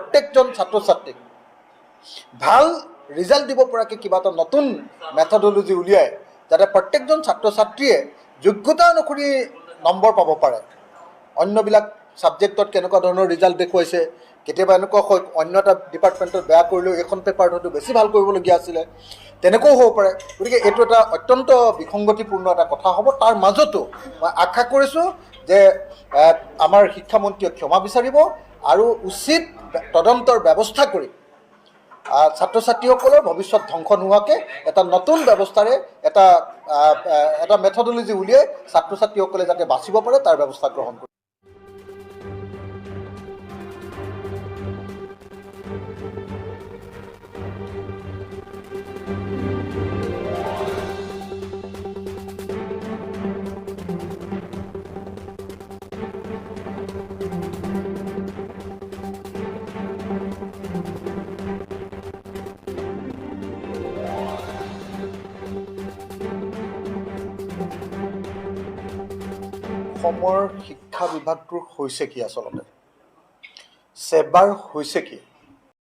প্ৰত্যেকজন ছাত্ৰ ছাত্ৰীক ভালো ৰিজাল্ট দিব পৰাকৈ কিবা এটা নতুন মেথডলজি উলিয়াই যাতে প্ৰত্যেকজন ছাত্ৰ ছাত্ৰীয়ে যোগ্যতা অনুসৰি নম্বৰ পাব পাৰে। অন্যবিলাক ছাবজেক্টত কেনেকুৱা ধৰণৰ ৰিজাল্ট দেখুৱাইছে, কেতিয়াবা এনেকুৱা হয়, অন্য এটা ডিপাৰ্টমেণ্টত বেয়া কৰিলেও এইখন পেপাৰত হয়তো বেছি ভালো কৰিবলগীয়া আছিলে, তেনেকুৱাও হ'ব পাৰে। গতিকে এইটো এটা অত্যন্ত বিসংগতিপূৰ্ণ এটা কথা হ'ব। তাৰ মাজতো মই আশা কৰিছোঁ যে আমাৰ শিক্ষামন্ত্ৰীয়ে ক্ষমা বিচাৰিব আৰু উচিত তদন্তৰ ব্যৱস্থা কৰি ছাত্ৰ ছাত্ৰীসকলৰ ভৱিষ্যত ধ্বংস নোহোৱাকৈ এটা নতুন ব্যৱস্থাৰে এটা এটা মেথডলজি উলিয়াই ছাত্ৰ ছাত্ৰীসকলে যাতে বাচিব পাৰে, তাৰ ব্যৱস্থা গ্ৰহণ কৰিব অসমৰ শিক্ষা বিভাগটোৰ হৈছে কি আচলতে? চেবাৰ হৈছে কি?